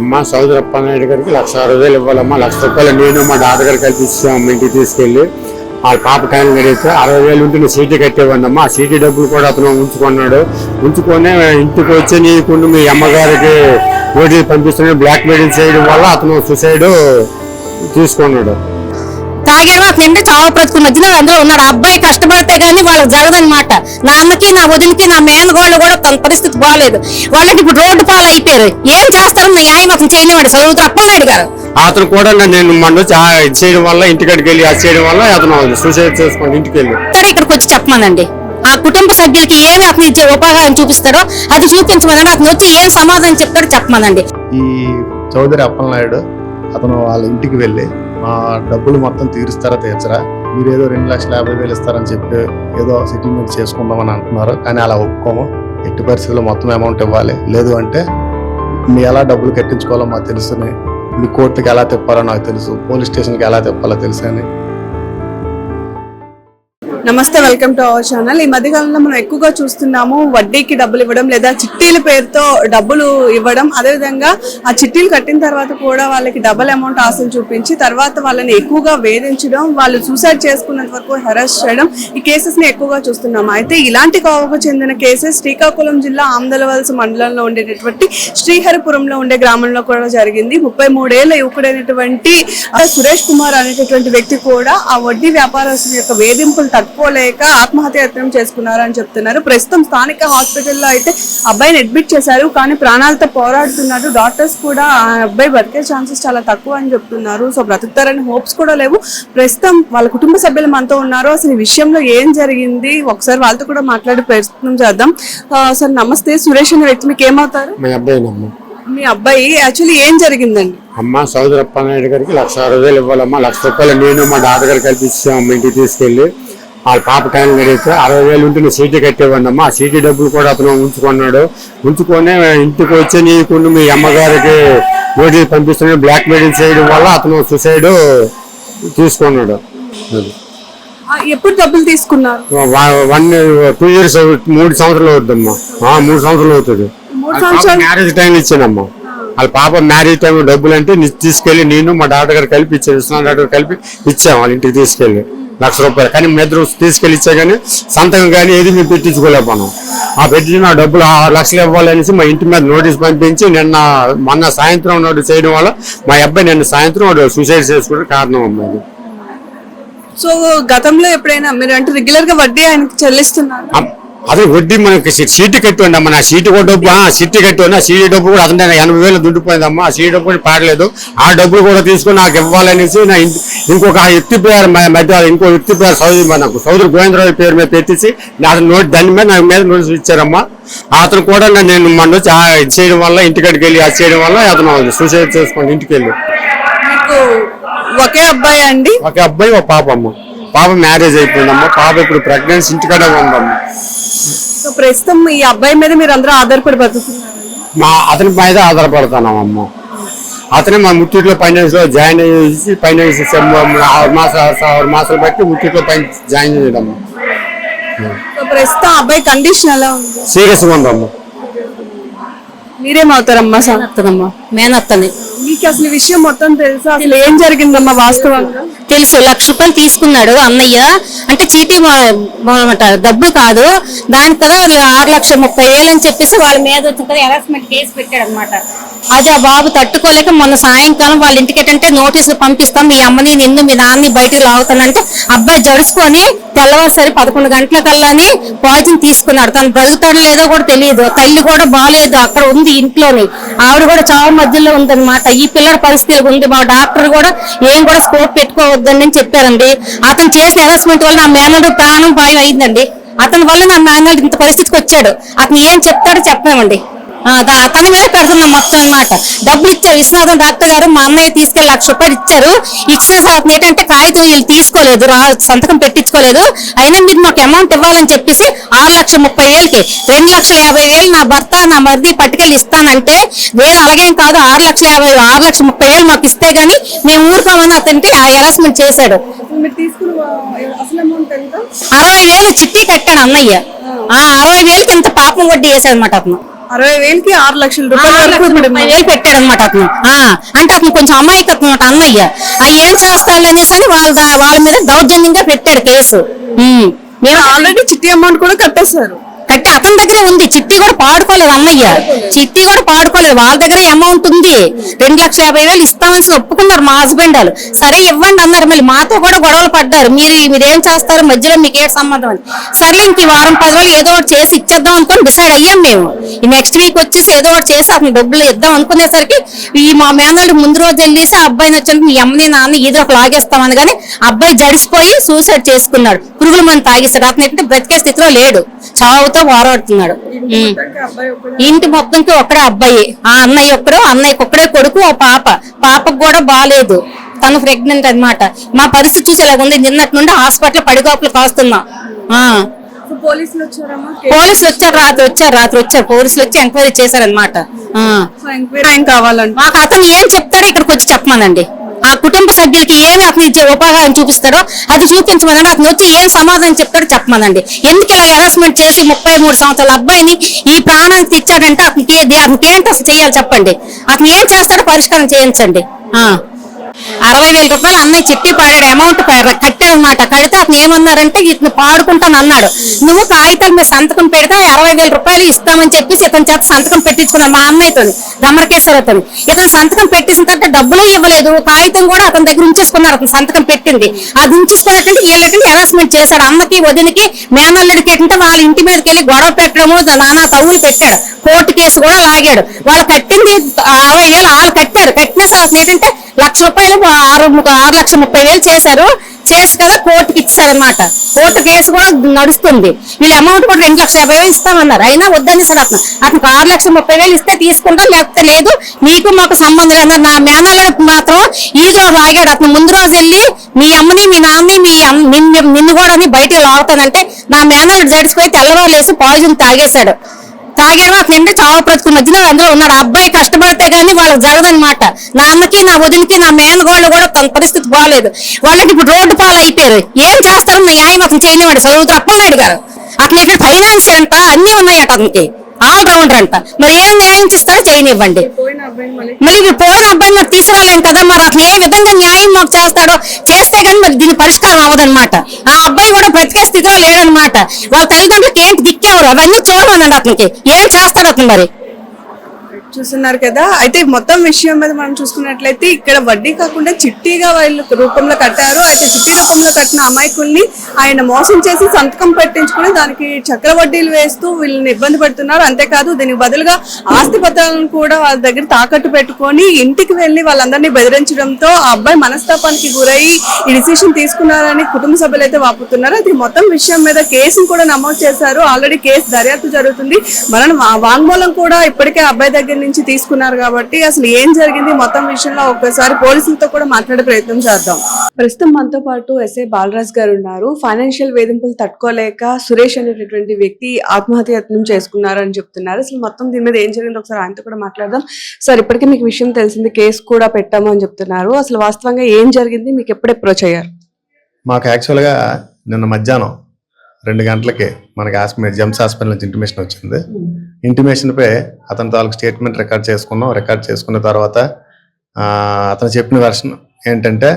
అమ్మ సౌదరప్ప నాయుడు గారికి లక్ష అరవై వేలు ఇవ్వాలమ్మా లక్ష రూపాయలు నేను మా డాక్టర్ గారు కలిపి ఇచ్చాము ఇంటికి తీసుకెళ్ళి. వాళ్ళ పాప టైం గడిగితే అరవై వేలు ఉంటే నేను సీటీ కట్టేవాడినమ్మా. ఆ సీటీ డబ్బులు కూడా అతను ఉంచుకున్నాడు. ఉంచుకొని ఇంటికి వచ్చి నీకుండా మీ అమ్మగారికి ఓటీ పంపిస్తున్నాడు. బ్లాక్ మెయిల్ చేయడం వల్ల అతను సుసైడ్ తీసుకున్నాడు. తాగాడు మా ఫ్రెండ్ చావు బ్రతుకుని మధ్యన అందులో ఉన్నాడు. ఆ అబ్బాయి కష్టపడితే గానీ వాళ్ళకి జరగదనమాట నా అన్నకి నా వదినకి నా మేనగోళ్ళు కూడా తన పరిస్థితి బాగాలేదు వాళ్ళకి ఇప్పుడు రోడ్డు పాలు అయిపోయారు ఏం చేస్తారు న్యాయం అతను చేయనివాడు చదువుతూ అప్పలనాయుడు గారు అతను కూడా నేను మన ఇది చేయడం వల్ల ఇంటికాడికి వెళ్ళి అది చేయడం వల్ల అతను సూసైడ్ చేసుకుని ఇంటికి వెళ్ళి ఇక్కడికి వచ్చి చెప్పమనండి. ఆ కుటుంబ సభ్యులకి ఏమి అతను ఇచ్చే ఉపాహారం చూపిస్తారో అది చూపించమనండి. అతను వచ్చి ఏం సమాధానం చెప్తాడో చెప్పమనండి. ఈ చౌదరి అప్పలనాయుడు అతను వాళ్ళ ఇంటికి వెళ్ళి మా డబ్బులు మొత్తం తీరుస్తారా తీర్చరా? మీరు ఏదో రెండు లక్షల యాభై వేలు ఇస్తారని చెప్పి ఏదో సెటిల్మెంట్ చేసుకుందామని అంటున్నారు? కానీ అలా ఒప్పుకోము. ఎట్టి పరిస్థితుల్లో మొత్తం అమౌంట్ ఇవ్వాలి. లేదు అంటే మీ ఎలా డబ్బులు కట్టించుకోవాలో మాకు తెలుసుని మీ కోర్టుకి ఎలా తిప్పాలో నాకు తెలుసు పోలీస్ స్టేషన్కి ఎలా తిప్పాలో తెలుసు అని నమస్తే వెల్కమ్ టు అవర్ ఛానల్ ఈ మధ్య కాలంలో మనం ఎక్కువగా చూస్తున్నాము వడ్డీకి డబ్బులు ఇవ్వడం లేదా చిట్టీల పేరుతో డబ్బులు ఇవ్వడం. అదేవిధంగా ఆ చిట్టీలు కట్టిన తర్వాత కూడా వాళ్ళకి డబుల్ అమౌంట్ ఆశలు చూపించి తర్వాత వాళ్ళని ఎక్కువగా వేధించడం వాళ్ళు సూసైడ్ చేసుకున్నంత వరకు హెరాస్ చేయడం ఈ కేసెస్ని ఎక్కువగా చూస్తున్నాము. అయితే ఇలాంటి కోవకు చెందిన కేసెస్ శ్రీకాకుళం జిల్లా ఆమదలవలస మండలంలో ఉండేటటువంటి శ్రీహరిపురంలో ఉండే గ్రామంలో కూడా జరిగింది. ముప్పై మూడేళ్ళ యువకుడైనటువంటి సురేష్ కుమార్ అనేటటువంటి వ్యక్తి కూడా ఆ వడ్డీ వ్యాపారస్తుల యొక్క వేధింపులు తట్టు తట్టుకోలేక ఆత్మహత్య యత్నం చేసుకున్నారు అని చెప్తున్నారు. ప్రస్తుతం స్థానిక హాస్పిటల్లో అయితే అబ్బాయిని అడ్మిట్ చేశారు కానీ ప్రాణాలతో పోరాడుతున్నారు. డాక్టర్స్ కూడా ఆ అబ్బాయి బతికే ఛాన్సెస్ చాలా తక్కువ అని చెప్తున్నారు. సో బ్రతుకుతారని హోప్స్ కూడా లేవు. ప్రస్తుతం వాళ్ళ కుటుంబ సభ్యులు మనతో ఉన్నారు. అసలు ఈ విషయంలో ఏం జరిగింది? ఒకసారి వాళ్ళతో కూడా మాట్లాడే ప్రయత్నం చేద్దాం. సార్ నమస్తే. సురేష్ అనే వ్యక్తి మీకు ఏమవుతారు? మా అబ్బాయి మీ అబ్బాయి యాక్చువల్లీ ఏం జరిగిందండి? అమ్మ సౌదరప్ప నాయుడు గారికి లక్ష అరవై వేలు ఇవ్వాలమ్మా. లక్ష రూపాయలు నేను మా డాక్టర్ గారు కలిపి ఇచ్చాము ఇంటికి తీసుకెళ్ళి వాళ్ళ పాప టైం గడిగితే అరవై వేలు ఉంటే నేను సీటీ కట్టేవాడిని అమ్మా ఆ సీటీ డబ్బులు కూడా అతను ఉంచుకున్నాడు. ఉంచుకొని ఇంటికి వచ్చి నీకుండా మీ అమ్మగారికి ఓటీ పంపిస్తున్నాడు. బ్లాక్ మెయిల్ చేయడం వల్ల అతను సూసైడ్ తీసుకున్నాడు. ఎప్పుడు డబ్బులు తీసుకున్నారు? వన్ టూ ఇయర్స్ మూడు సంవత్సరాలు అవుతుందమ్మా. మూడు సంవత్సరాలు అవుతుంది. మ్యారేజ్ టైం ఇచ్చానమ్మా. వాళ్ళ పాప మ్యారేజ్ టైం డబ్బులు అంటే తీసుకెళ్ళి నేను మా డాక్టర్ గారు కలిపి ఇచ్చాను విశ్వనాథ్ డాక్టర్ కలిపి ఇచ్చాము వాళ్ళ ఇంటికి తీసుకెళ్ళి లక్ష రూపాయలు. కానీ మీ ఇద్దరు ఇచ్చా కానీ సంతకం కానీ ఏది మేము పెట్టించుకోలేకపోయాం ఆ పెట్టిన డబ్బులు ఆరు లక్షలు ఇవ్వాలనేసి మా ఇంటి మీద నోటీస్ పంపించి నిన్న మొన్న సాయంత్రం నోటీస్ చేయడం వల్ల మా అబ్బాయి నిన్న సాయంత్రం వాడు సూసైడ్ చేసుకోవడం కారణం అమ్మా ఇది. సో గతంలో ఎప్పుడైనా మీరు అంటే రెగ్యులర్గా వడ్డీ ఆయనకి చెల్లిస్తున్నారు? అదే వడ్డీ మనకి సీటు కట్టి ఉండమ్మా నా సీటు కూడా డబ్బు ఆ, సీటు కట్టి ఉన్నా సీటు డబ్బు కూడా అతను ఎనభై వేలు దుడ్డిపోయిందమ్మా ఆ సీటు డబ్బు కూడా పాడలేదు. ఆ డబ్బులు కూడా తీసుకొని నాకు ఇవ్వాలనేసి నా ఇంకొక ఆ వ్యక్తి పేరు మధ్య ఇంకో వ్యక్తి పేరు సౌదరి నాకు సౌదరి గోవిందరావు పేరు మీద పెట్టేసి నా నోటి దాని మీద నా మీద నోటీస్ ఇచ్చారమ్మా. అతను కూడా నేను మొన్న వచ్చి ఆ ఇది చేయడం వల్ల ఇంటికాడికి వెళ్ళి అది చేయడం వల్ల అతను సూసైడ్ చేసుకొని ఇంటికి వెళ్ళి ఒకే అబ్బాయి అండి? ఒక అబ్బాయి ఒక పాప అమ్మ. పాప మ్యారేజ్ అయిపోయిందమ్మా. పాప ఇప్పుడు ప్రెగ్నెన్సీ ఇంటికాడే ఉందమ్మా. సో ప్రస్తుతం ఈ అబ్బాయి మీద మీరు అందరూ ఆధారపడి బతుకుతున్నారు మా అతని మీద ఆధారపడుతున్నాం అమ్మ అతనే మా ముత్తూరులో ఫైనాన్స్లో జాయిన్ అయ్యి ఫైనాన్స్ ఆరు మాసాలు ఆరు మాసాలు బట్టి ముత్తూరులో పైన జాయిన్ చేయడం సో ప్రస్తుతం ఆ అబ్బాయి కండిషన్ ఎలా ఉంది? సీరియస్గా ఉందమ్మ. మీరేమవుతారమ్మా సార్? మేనత్తని. మీకు అసలు ఈ విషయం మొత్తం తెలుసా? అసలు ఏం జరిగిందమ్మా వాస్తవంగా? తెలుసు లక్ష రూపాయలు తీసుకున్నాడు అన్నయ్య. అంటే చీటీ అనమాట డబ్బు కాదు. దాని కదా ఆరు లక్షల ముప్పై వేలు అని చెప్పేసి వాళ్ళ మీద వచ్చిన తర్వాత హెరాస్మెంట్ కేసు పెట్టాడు అనమాట అది ఆ బాబు తట్టుకోలేక మొన్న సాయంకాలం వాళ్ళ ఇంటికి ఏంటంటే నోటీసులు పంపిస్తాం మీ అమ్మని నిన్ను మీ నాన్నని బయటకు లాగుతానంటే అబ్బాయి జడుచుకొని తెల్లవారుసరి పదకొండు గంటల కల్లాని పాయిజన్ తీసుకున్నాడు. తను బ్రతుకుతాడు లేదో కూడా తెలియదు. తల్లి కూడా బాగాలేదు అక్కడ ఉంది ఇంట్లోని. ఆవిడ కూడా చావు మధ్యలో ఉందన్నమాట. ఈ పిల్లల పరిస్థితి ఉంది. మా డాక్టర్ కూడా ఏం కూడా స్కోప్ పెట్టుకోవద్దని చెప్పారండి. అతను చేసిన హెరాస్మెంట్ వల్ల నా మేనడు ప్రాణం భయం అయిందండి అతని వల్ల నా మేనడు ఇంత పరిస్థితికి వచ్చాడు. అతను ఏం చెప్తాడో చెప్పామండి. తన మీద పెడుతున్నాం మొత్తం అన్నమాట. డబ్బులు ఇచ్చారు. విశ్వనాథం డాక్టర్ గారు మా అన్నయ్య తీసుకెళ్ళి లక్ష రూపాయలు ఇచ్చారు. ఇచ్చిన తర్వాత ఏంటంటే కాగితం వీళ్ళు తీసుకోలేదు. రా సంతకం పెట్టించుకోలేదు. అయినా మీరు మాకు అమౌంట్ ఇవ్వాలని చెప్పేసి ఆరు లక్షల ముప్పై వేలకి రెండు లక్షల యాభై వేలు నా భర్త నా మరిది పట్టుకెళ్ళి ఇస్తానంటే వేరే అలాగేం కాదు. ఆరు లక్షల యాభై ఆరు లక్షల ముప్పై వేలు మాకు ఇస్తే గానీ మేము ఊరుకోమని అతనికి ఆ హెరాస్మెంట్ చేశాడు. అరవై వేలు చిట్టి కట్టాడు అన్నయ్య. ఆ అరవై వేలకి ఇంత పాపం వడ్డీ వేసాడు అనమాట అతను. అరవై వేలకి ఆరు లక్షల రూపాయల ఆరు వరకు లక్షల ఇప్పుడు ముప్పై వేలు పెట్టాడు అనమాట అతను. ఆ, అంటే అతను కొంచెం అమాయకత్వం అనమాట అన్నయ్య. ఆ ఏం చేస్తాడు అనేసి అని వాళ్ళ దా- వాళ్ళ మీద దౌర్జన్యంగా పెట్టాడు కేసు. ఉమ్. మేము ఆల్రెడీ చిట్టి అమౌంట్ కూడా కట్టేశారు. కట్టి అతని దగ్గరే ఉంది. చిట్టి కూడా పాడుకోలేదు అన్నయ్య. చిట్టి కూడా పాడుకోలేదు. వాళ్ళ దగ్గర అమౌంట్ ఉంది. రెండు లక్షల యాభై వేలు ఇస్తామని ఒప్పుకున్నారు మా హస్బెండ్ వాళ్ళు. సరే ఇవ్వండి అన్నారు. మళ్ళీ మాతో కూడా గొడవలు పడ్డారు. మీరు మీరేం చేస్తారు? మధ్యలో మీకు ఏ సంబంధం అని. సర్లే ఇంక ఈ వారం పది రోజులు ఏదో ఒకటి చేసి ఇచ్చేద్దాం అనుకుని డిసైడ్ అయ్యాం మేము. ఈ నెక్స్ట్ వీక్ వచ్చేసి ఏదో ఒకటి చేసి అతను డబ్బులు ఇద్దాం అనుకునేసరికి ఈ మా మేనల్ని ముందు రోజు వెళ్ళేసి ఆ అబ్బాయిని వచ్చి మీ అమ్మని నాన్న ఏదో ఒక లాగేస్తామని కానీ అబ్బాయి జడిసిపోయి సూసైడ్ చేసుకున్నాడు. పురుగుల మంది తాగిస్తాడు అతను ఏంటంటే బ్రతికే స్థితిలో లేడు. చావుతో పోరాడుతున్నాడు. అబ్బాయి ఒకడే ఇంటి మొత్తంకి ఒక్కడే అబ్బాయి. ఆ అన్నయ్య ఒక్కడు అన్నయ్యకి ఒక్కడే కొడుకు ఓ పాప. పాపకు కూడా బాగాలేదు తను ప్రెగ్నెంట్ అన్నమాట. మా పరిస్థితి చూసి ఉంది. నిన్నటి నుండి హాస్పిటల్ పడిగాపులు కాస్తున్నాం. పోలీసులు వచ్చారు రాత్రి వచ్చారు రాత్రి వచ్చారు. పోలీసులు వచ్చి ఎంక్వైరీ చేశారనమాట కావాలంట? మాకు అతను ఏం చెప్తాడో ఇక్కడికి వచ్చి చెప్పమనండి. ఆ కుటుంబ సభ్యులకి ఏమి అతను ఇచ్చే ఉపాహారం చూపిస్తారో అది చూపించమనండి అతను వచ్చి ఏం సమాధానం చెప్తాడో చెప్పమనండి. ఎందుకు ఇలా హెరాస్మెంట్ చేసి ముప్పై మూడు సంవత్సరాల అబ్బాయిని ఈ ప్రాణానికి తెచ్చాడంటే అతనికి అతనికి ఏంటి అసలు చేయాలి చెప్పండి. అతను ఏం చేస్తాడో పరిష్కారం చేయించండి. ఆ. అరవై వేల రూపాయలు అన్నయ్య చెట్టి పాడాడు. అమౌంట్ కట్టాడనమాట కడితే అతను ఏమన్నారంటే ఇతను పాడుకుంటాను అన్నాడు. నువ్వు కాగితాల మీద సంతకం పెడితే అరవై వేల రూపాయలు ఇస్తామని చెప్పేసి ఇతని చేత సంతకం పెట్టించుకున్నాను మా అన్నయ్యతో దమరకేశ్వరతో ఇతను సంతకం పెట్టేసిన తర్వాత డబ్బులు ఇవ్వలేదు. కాగితం కూడా అతని దగ్గర ఉంచేసుకున్నారు. అతను సంతకం పెట్టింది. అది ఉంచేసుకున్నట్టు వీళ్ళకంటే హెరాస్మెంట్ చేశాడు. అమ్మకి వదినకి మేనల్లుడికి ఏంటంటే వాళ్ళ ఇంటి మీదకి వెళ్ళి గొడవ పెట్టడము నానా తవ్వులు పెట్టాడు. కోర్టు కేసు కూడా లాగాడు. వాళ్ళు కట్టింది వేలు వాళ్ళు కట్టారు కట్టిన సంవత్సరం ఏంటంటే లక్ష రూపాయలు ఆరు ఆరు లక్షల ముప్పై వేలు చేశారు. చేసి కదా కోర్టుకి ఇచ్చారనమాట కోర్టు కేసు కూడా నడుస్తుంది. వీళ్ళ అమౌంట్ కూడా రెండు లక్షల యాభై వేలు ఇస్తామన్నారు. అయినా వద్దని సార్ అతను అతనికి ఆరు లక్షల ముప్పై వేలు ఇస్తే తీసుకుంటాం లేకపోతే లేదు. మీకు మాకు సంబంధం లేదు. నా మేనల్ని మాత్రం ఈదులో వాగాడు అతను ముందు రోజు వెళ్ళి మీ అమ్మని మీ నాన్నని మీ నిన్ను కూడా కూడా బయటకు లాగుతానంటే నా మేనల్ జడిసిపోయి తెల్లవారు లేసి పాయిజన్ తాగేశాడు. తాగేమో అతను ఏంటి చావు బ్రతుకు మధ్యలో అందులో ఉన్నాడు. అబ్బాయి కష్టపడితే గానీ వాళ్ళకి జరగదనమాట నా అన్నకి నా వదినికి నా మేనగోళ్ళు కూడా తన పరిస్థితి బాగాలేదు వాళ్ళకి ఇప్పుడు రోడ్డు పాలు అయిపోయారు. ఏం చేస్తారు? న్యాయం అతను చేయనివాడు. చదువుతారు అప్పలనాయుడు గారు. అతను ఇక్కడ ఫైనాన్స్ అంట అన్ని ఉన్నాయట అతనికి. ఆల్ రౌండర్ అంట మరి ఏం న్యాయం చేస్తారో చేయనివ్వండి. పోయిన మళ్ళీ పోయిన అబ్బాయిని మరి తీసుకురాలేం కదా మరి అతను ఏ విధంగా న్యాయం మాకు చేస్తాడో చేస్తే కానీ మరి దీని పరిష్కారం అవ్వదనమాట ఆ అబ్బాయి కూడా బ్రతికే స్థితిలో లేడనమాట వాళ్ళ తల్లిదండ్రులకి ఏంటి దిక్కేవారు? అవన్నీ చూడమనండి అతనికి. ఏం చేస్తారు అతను మరి? చూస్తున్నారు కదా. అయితే మొత్తం విషయం మీద మనం చూసుకున్నట్లయితే ఇక్కడ వడ్డీ కాకుండా చిట్టీగా వాళ్ళు రూపంలో కట్టారు. అయితే చిట్టి రూపంలో కట్టిన అమాయకుల్ని ఆయన మోసం చేసి సంతకం పెట్టించుకుని దానికి చక్ర వడ్డీలు వేస్తూ వీళ్ళని ఇబ్బంది పెడుతున్నారు. అంతేకాదు దీనికి బదులుగా ఆస్తి పత్రాలను కూడా వాళ్ళ దగ్గర తాకట్టు పెట్టుకొని ఇంటికి వెళ్ళి వాళ్ళందరినీ బెదిరించడంతో ఆ అబ్బాయి మనస్తాపానికి గురై ఈ డిసిషన్ తీసుకున్నారని కుటుంబ సభ్యులు అయితే వాపుతున్నారు. అయితే మొత్తం విషయం మీద కేసును కూడా నమోదు చేశారు. ఆల్రెడీ కేసు దర్యాప్తు జరుగుతుంది. మనం వాంగ్మూలం కూడా ఇప్పటికే అబ్బాయి దగ్గర నుంచి తీసుకున్నారు కాబట్టి అసలు ఏం జరిగింది మొత్తం విషయంలో ఒక్కసారి పోలీసులతో కూడా మాట్లాడే ప్రయత్నం చేద్దాం. ప్రస్తుతం మనతో పాటు ఎస్ఐ బాలరాజ్ గారు ఉన్నారు. ఫైనాన్షియల్ వేధింపులు తట్టుకోలేక సురేష్ అనేటటువంటి వ్యక్తి ఆత్మహత్య యత్నం చేసుకున్నారు అని చెప్తున్నారు. అసలు మొత్తం దీని మీద ఏం జరిగింది ఒకసారి ఆయనతో కూడా మాట్లాడదాం. సార్ ఇప్పటికే మీకు విషయం తెలిసింది కేసు కూడా పెట్టాము అని చెప్తున్నారు. అసలు వాస్తవంగా ఏం జరిగింది? మీకు ఎప్పుడు అప్రోచ్ అయ్యారు? మాకు యాక్చువల్గా నిన్న మధ్యాహ్నం రెండు గంటలకి మనకి హాస్పిటల్ జెమ్స్ హాస్పిటల్ నుంచి ఇంటిమేషన్ వచ్చింది. ఇంటిమేషన్పై అతని తాలూకు స్టేట్మెంట్ రికార్డ్ చేసుకున్నాం. రికార్డ్ చేసుకున్న తర్వాత అతను చెప్పిన వెర్షన్ ఏంటంటే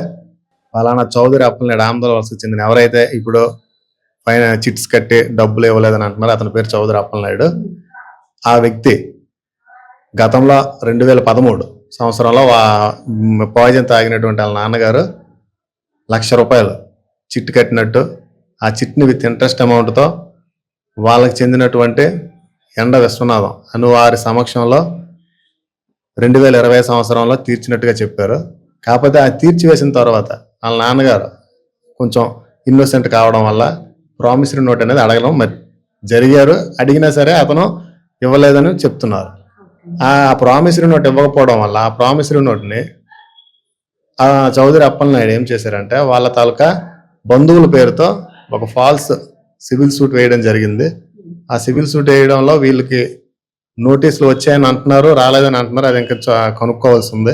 ఫలానా చౌదరి అప్పలనాడు ఆంధ్ర వలసకు చెందిన ఎవరైతే ఇప్పుడు పైన చిట్స్ కట్టి డబ్బులు ఇవ్వలేదని అంటున్నారో అతని పేరు చౌదరి అప్పలనాయుడు. ఆ వ్యక్తి గతంలో రెండు వేల పదమూడు సంవత్సరంలో పాయిజన్ తాగినటువంటి వాళ్ళ నాన్నగారు లక్ష రూపాయలు చిట్టు కట్టినట్టు ఆ చిట్ని విత్ ఇంట్రెస్ట్ అమౌంట్తో వాళ్ళకి చెందినటువంటి ఎండ విశ్వనాథం అను వారి సమక్షంలో రెండు వేల ఇరవై సంవత్సరంలో తీర్చినట్టుగా చెప్పారు. కాకపోతే ఆ తీర్చివేసిన తర్వాత వాళ్ళ నాన్నగారు కొంచెం ఇన్నోసెంట్ కావడం వల్ల ప్రామిసరీ నోట్ అనేది అడగడం మరి జరిగారు. అడిగినా సరే అతను ఇవ్వలేదని చెప్తున్నారు. ఆ ప్రామిసరీ నోట్ ఇవ్వకపోవడం వల్ల ఆ ప్రామిసరీ నోట్ని ఆ చౌదరి అప్పలనాయుడు ఏం చేశారంటే వాళ్ళ తాలూకా బంధువుల పేరుతో ఒక ఫాల్స్ సివిల్ సూట్ వేయడం జరిగింది. ఆ సివిల్ సూట్ వేయడంలో వీళ్ళకి నోటీసులు వచ్చాయని అంటున్నారు రాలేదని అంటున్నారు అది ఇంకా చ- కనుక్కోవాల్సి ఉంది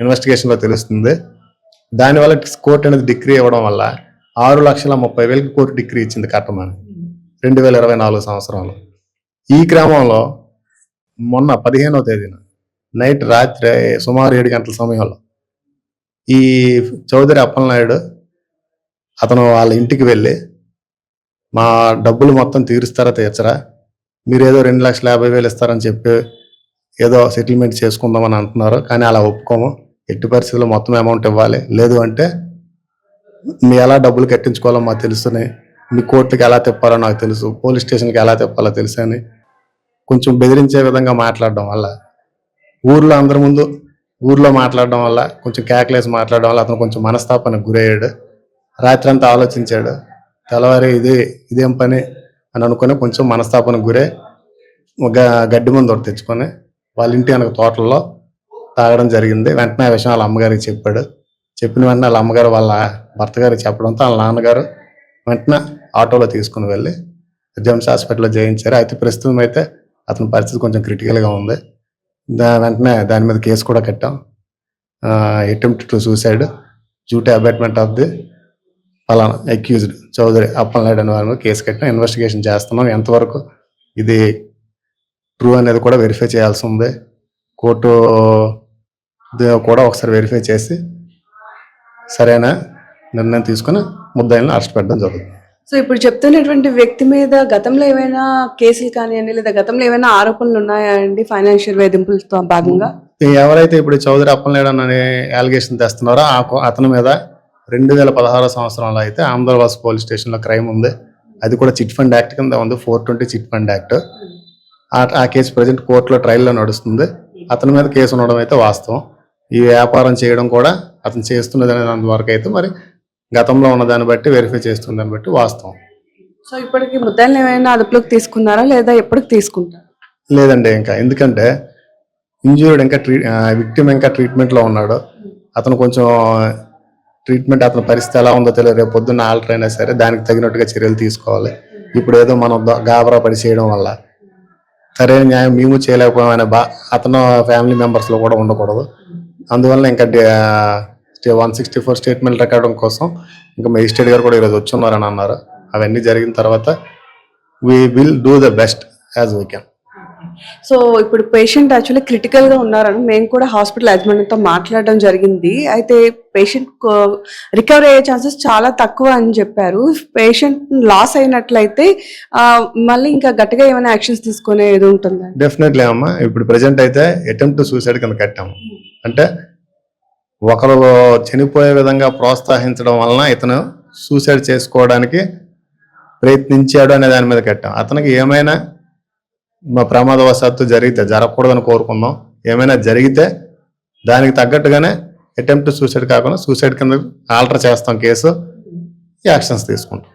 ఇన్వెస్టిగేషన్లో తెలుస్తుంది. దానివల్ల కోర్టు అనేది డిగ్రీ ఇవ్వడం వల్ల ఆరు లక్షల ముప్పై వేలకి కోర్టు డిగ్రీ ఇచ్చింది కట్టమని. రెండు వేల ఇరవై నాలుగు సంవత్సరంలో. ఈ క్రమంలో మొన్న పదిహేనవ తేదీన నైట్ రాత్రి సుమారు ఏడు గంటల సమయంలో ఈ చౌదరి అప్పలనాయుడు అతను వాళ్ళ ఇంటికి వెళ్ళి మా డబ్బులు మొత్తం తీరుస్తారా తీర్చరా? మీరు ఏదో రెండు లక్షల యాభై వేలు ఇస్తారని చెప్పి ఏదో సెటిల్మెంట్ చేసుకుందామని అంటున్నారు. కానీ అలా ఒప్పుకోము. ఎట్టి పరిస్థితుల్లో మొత్తం అమౌంట్ ఇవ్వాలి. లేదు అంటే మీ ఎలా డబ్బులు కట్టించుకోవాలో మాకు తెలుసుని మీ కోర్టుకి ఎలా తిప్పాలో నాకు తెలుసు పోలీస్ స్టేషన్కి ఎలా తిప్పాలో తెలుసు అని కొంచెం బెదిరించే విధంగా మాట్లాడడం వల్ల ఊర్లో అందరి ముందు ఊర్లో మాట్లాడడం వల్ల కొంచెం కేకలేసి మాట్లాడడం వల్ల అతను కొంచెం మనస్తాపానికి గురయ్యాడు. రాత్రి అంతా ఆలోచించాడు. తెల్లవారి ఇది ఇదేం పని అని అనుకుని కొంచెం మనస్తాపన గురై ఒక గడ్డి మందు ఒకటి తెచ్చుకొని వాళ్ళ ఇంటి వెనక తోటల్లో తాగడం జరిగింది. వెంటనే ఆ విషయం వాళ్ళ అమ్మగారికి చెప్పాడు. చెప్పిన వెంటనే వాళ్ళ అమ్మగారు వాళ్ళ భర్త గారికి చెప్పడంతో వాళ్ళ నాన్నగారు వెంటనే ఆటోలో తీసుకుని వెళ్ళి జెమ్స్ హాస్పిటల్లో జయించారు. అయితే ప్రస్తుతం అయితే అతని పరిస్థితి కొంచెం క్రిటికల్గా ఉంది. దా వెంటనే దాని మీద కేసు కూడా కట్టాం. Attempt to suicide due to abetment of the ఫలానా అక్యూజ్డ్ చౌదరి అప్పలనాయుడు అనే వారి కేసు కట్టిన ఇన్వెస్టిగేషన్ చేస్తున్నాం. ఎంతవరకు ఇది ట్రూ అనేది కూడా వెరిఫై చేయాల్సి ఉంది. కోర్టు కూడా ఒకసారి వెరిఫై చేసి సరైన నిర్ణయం తీసుకుని ముద్దాయిలను అరెస్ట్ పెట్టడం జరుగుతుంది. సో ఇప్పుడు చెప్తున్నటువంటి వ్యక్తి మీద గతంలో ఏమైనా కేసులు కానివ్వండి లేదా గతంలో ఏమైనా ఆరోపణలు ఉన్నాయా అండి? ఫైనాన్షియల్ వేధింపులతో భాగంగా? ఎవరైతే ఇప్పుడు చౌదరి అప్పలనాయుడు అనే అలిగేషన్ తెస్తున్నారో అతని మీద రెండు వేల పదహారో సంవత్సరంలో అయితే ఆంధ్రవాస్ పోలీస్ స్టేషన్లో క్రైమ్ ఉంది. అది కూడా చిట్ ఫండ్ యాక్ట్ కింద ఉంది. Four twenty chit fund act. ఆ- కేసు ప్రజెంట్ కోర్టులో ట్రయల్లో నడుస్తుంది. అతని మీద కేసు ఉండడం అయితే వాస్తవం. ఈ వ్యాపారం చేయడం కూడా అతను చేస్తున్నది వరకు అయితే మరి గతంలో ఉన్న దాన్ని బట్టి వెరిఫై చేస్తున్న దాన్ని బట్టి వాస్తవం. సో ఇప్పటికి ముద్దాయిలు ఏమైనా అదుపులోకి తీసుకున్నారా లేదా ఎప్పటికి తీసుకుంటారు? లేదండి ఇంకా. ఎందుకంటే ఇంజూర్డ్ ఇంకా ట్రీ విక్టిమ్ ఇంకా ట్రీట్మెంట్లో ఉన్నాడు. అతను కొంచెం ట్రీట్మెంట్ అతని పరిస్థితి ఎలా ఉందో తెలియదు. రేపు పొద్దున్న ఆల్టర్ అయినా సరే దానికి తగినట్టుగా చర్యలు తీసుకోవాలి. ఇప్పుడు ఏదో మనం గాబరా పడి చేయడం వల్ల. సరైన న్యాయం మేము చేయలేకపోయామనే బా అతను ఫ్యామిలీ మెంబర్స్లో కూడా ఉండకూడదు. అందువల్ల ఇంకా వన్ సిక్స్టీ ఫోర్ స్టేట్మెంట్ రికార్డం కోసం ఇంకా మెజిస్ట్రేట్ గారు కూడా ఈరోజు వచ్చున్నారని అన్నారు. అవన్నీ జరిగిన తర్వాత we will do the best as we can so ఇప్పుడు పేషెంట్ యాక్చువల్లీ క్రిటికల్గా ఉన్నారని మేము కూడా హాస్పిటల్ యాజమాన్యంతో మాట్లాడడం జరిగింది. అయితే పేషెంట్ రికవర్ అయ్యే ఛాన్సెస్ చాలా తక్కువ అని చెప్పారు. పేషెంట్ లాస్ అయినట్లయితే మళ్ళీ ఇంకా గట్టిగా ఏమైనా యాక్షన్స్ తీసుకునే ఏదో ఉంటుందా? డెఫినెట్లీ అమ్మా. ఇప్పుడు ప్రజెంట్ అయితే అటెంప్ట్ సూసైడ్ కింద కట్టాము. అంటే ఒకరు చనిపోయే విధంగా ప్రోత్సహించడం వలన ఇతను సూసైడ్ చేసుకోవడానికి ప్రయత్నించాడు అనే దాని మీద కట్టాం. అతనికి ఏమైనా మా ప్రమాదవశాత్తు జరిగితే జరగకూడదని కోరుకుందాం. ఏమైనా జరిగితే దానికి తగ్గట్టుగానే అటెంప్ట్ సూసైడ్ కాకుండా సూసైడ్ కింద ఆల్టర్ చేస్తాం కేసు. యాక్షన్స్ తీసుకుంటాం.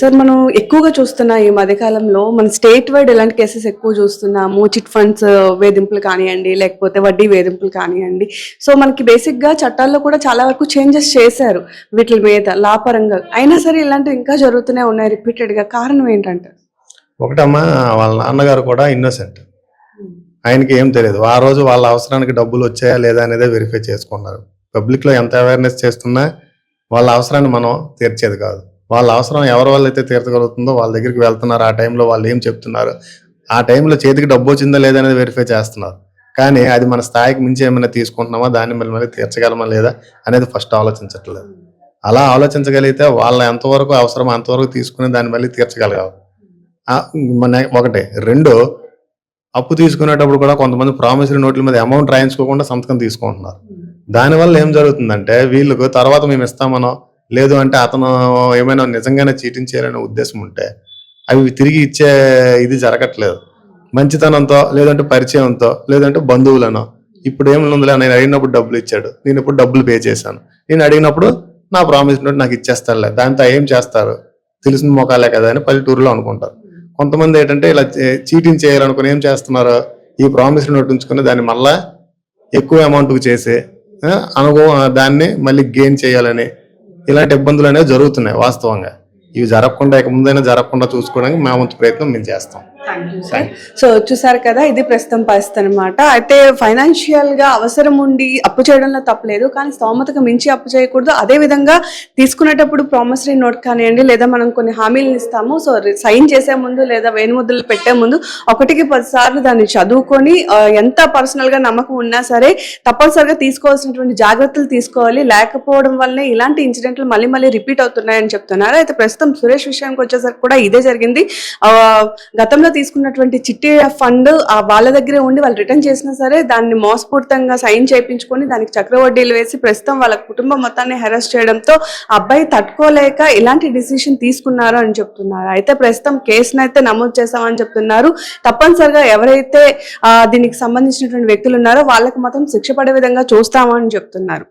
సార్ మనం ఎక్కువగా చూస్తున్న ఈ మధ్యకాలంలో మన స్టేట్ వైడ్ ఎలాంటి కేసెస్ ఎక్కువ చూస్తున్నాము? చిట్ ఫండ్స్ uh, వేధింపులు కానివ్వండి లేకపోతే వడ్డీ వేధింపులు కానివ్వండి. సో మనకి బేసిక్గా చట్టాల్లో కూడా చాలా వరకు చేంజెస్ చేశారు వీటి మీద లాపరంగా. అయినా సరే ఇలాంటివి ఇంకా జరుగుతూనే ఉన్నాయి రిపీటెడ్గా కారణం ఏంటంటే ఒకటమ్మా వాళ్ళ నాన్నగారు కూడా ఇన్నోసెంట్ ఆయనకి ఏం తెలియదు. ఆ రోజు వాళ్ళ అవసరానికి డబ్బులు వచ్చాయా లేదా అనేది వెరిఫై చేసుకున్నారు. పబ్లిక్లో ఎంత అవేర్నెస్ చేస్తున్నా వాళ్ళ అవసరాన్ని మనం తీర్చేది కాదు. వాళ్ళ అవసరం ఎవరి వల్ల అయితే తీర్చగలుగుతుందో వాళ్ళ దగ్గరికి వెళ్తున్నారు. ఆ టైంలో వాళ్ళు ఏం చెప్తున్నారు? ఆ టైంలో చేతికి డబ్బు వచ్చిందా లేదా అనేది వెరిఫై చేస్తున్నారు. కానీ అది మన స్థాయికి మించి ఏమైనా తీసుకుంటున్నామా? దాన్ని మళ్ళీ మళ్ళీ తీర్చగలమా లేదా అనేది ఫస్ట్ ఆలోచించట్లేదు. అలా ఆలోచించగలిగితే వాళ్ళ ఎంతవరకు అవసరమో అంతవరకు తీసుకుని దాన్ని మళ్ళీ తీర్చగలగాలి. మన ఒకటి. రెండు అప్పు తీసుకునేటప్పుడు కూడా కొంతమంది ప్రామిసరీ నోట్ల మీద అమౌంట్ రాయించుకోకుండా సంతకం తీసుకుంటున్నారు. దానివల్ల ఏం జరుగుతుందంటే వీళ్ళకు తర్వాత మేము ఇస్తామనో లేదు అంటే అతను ఏమైనా నిజంగానే చీటింగ్ చేయాలనే ఉద్దేశం ఉంటే అవి తిరిగి ఇచ్చే ఇది జరగట్లేదు. మంచితనంతో లేదంటే పరిచయంతో లేదంటే బంధువులనో ఇప్పుడు ఏముందిలే నేను అడిగినప్పుడు డబ్బులు ఇచ్చాడు నేను ఇప్పుడు డబ్బులు పే చేశాను. నేను అడిగినప్పుడు నా ప్రామిస్ నోట్ నాకు ఇచ్చేస్తానులే దాంతో ఏం చేస్తారు? తెలిసిన మొఖాలే కదా అని పల్లెటూరులో అనుకుంటారు. కొంతమంది ఏంటంటే ఇలా చీటింగ్ చేయాలనుకుని ఏం చేస్తున్నారు ఈ ప్రామిస్ నోట్ ఉంచుకుని దాన్ని మళ్ళా ఎక్కువ అమౌంట్కు చేసి అనుభవం దాన్ని మళ్ళీ గెయిన్ చేయాలని ఇలాంటి ఇబ్బందులు అనేవి జరుగుతున్నాయి వాస్తవంగా. ఇవి జరగకుండా ఇక ముందైనా జరగకుండా చూసుకోవడానికి మా వంతు ప్రయత్నం మేము చేస్తాం. సో చూసారు కదా ఇది ప్రస్తుతం పరిస్థితి అనమాట అయితే ఫైనాన్షియల్గా అవసరం ఉండి అప్పు చేయడంలో తప్పలేదు కానీ స్తోమతకు మించి అప్పు చేయకూడదు. అదే విధంగా తీసుకునేటప్పుడు ప్రామిసరీ నోట్ కానివ్వండి లేదా మనం కొన్ని హామీలను ఇస్తాము. సో సైన్ చేసే ముందు లేదా వేణుముద్రలు పెట్టే ముందు ఒకటికి పదిసార్లు దాన్ని చదువుకొని ఎంత పర్సనల్గా నమ్మకం ఉన్నా సరే తప్పనిసరిగా తీసుకోవాల్సినటువంటి జాగ్రత్తలు తీసుకోవాలి. లేకపోవడం వల్లనే ఇలాంటి ఇన్సిడెంట్లు మళ్ళీ మళ్ళీ రిపీట్ అవుతున్నాయని చెప్తున్నారు. అయితే ప్రస్తుతం సురేష్ విషయానికి వచ్చేసరికి కూడా ఇదే జరిగింది. గతంలో గతంలో తీసుకున్నటువంటి చిట్టి ఫండ్ ఆ వాళ్ళ దగ్గరే ఉండి వాళ్ళు రిటర్న్ చేసినా సరే దాన్ని మోసపూరితంగా సైన్ చేయించుకొని దానికి చక్రవడ్డీలు వేసి ప్రస్తుతం వాళ్ళ కుటుంబం మొత్తాన్ని హెరాస్ చేయడంతో ఆ అబ్బాయి తట్టుకోలేక ఇలాంటి డిసిషన్ తీసుకున్నారు అని చెప్తున్నారు. అయితే ప్రస్తుతం కేసును అయితే నమోదు చేస్తామని చెప్తున్నారు. తప్పనిసరిగా ఎవరైతే దీనికి సంబంధించినటువంటి వ్యక్తులు ఉన్నారో వాళ్ళకి మాత్రం శిక్ష పడే విధంగా చూస్తామని చెప్తున్నారు.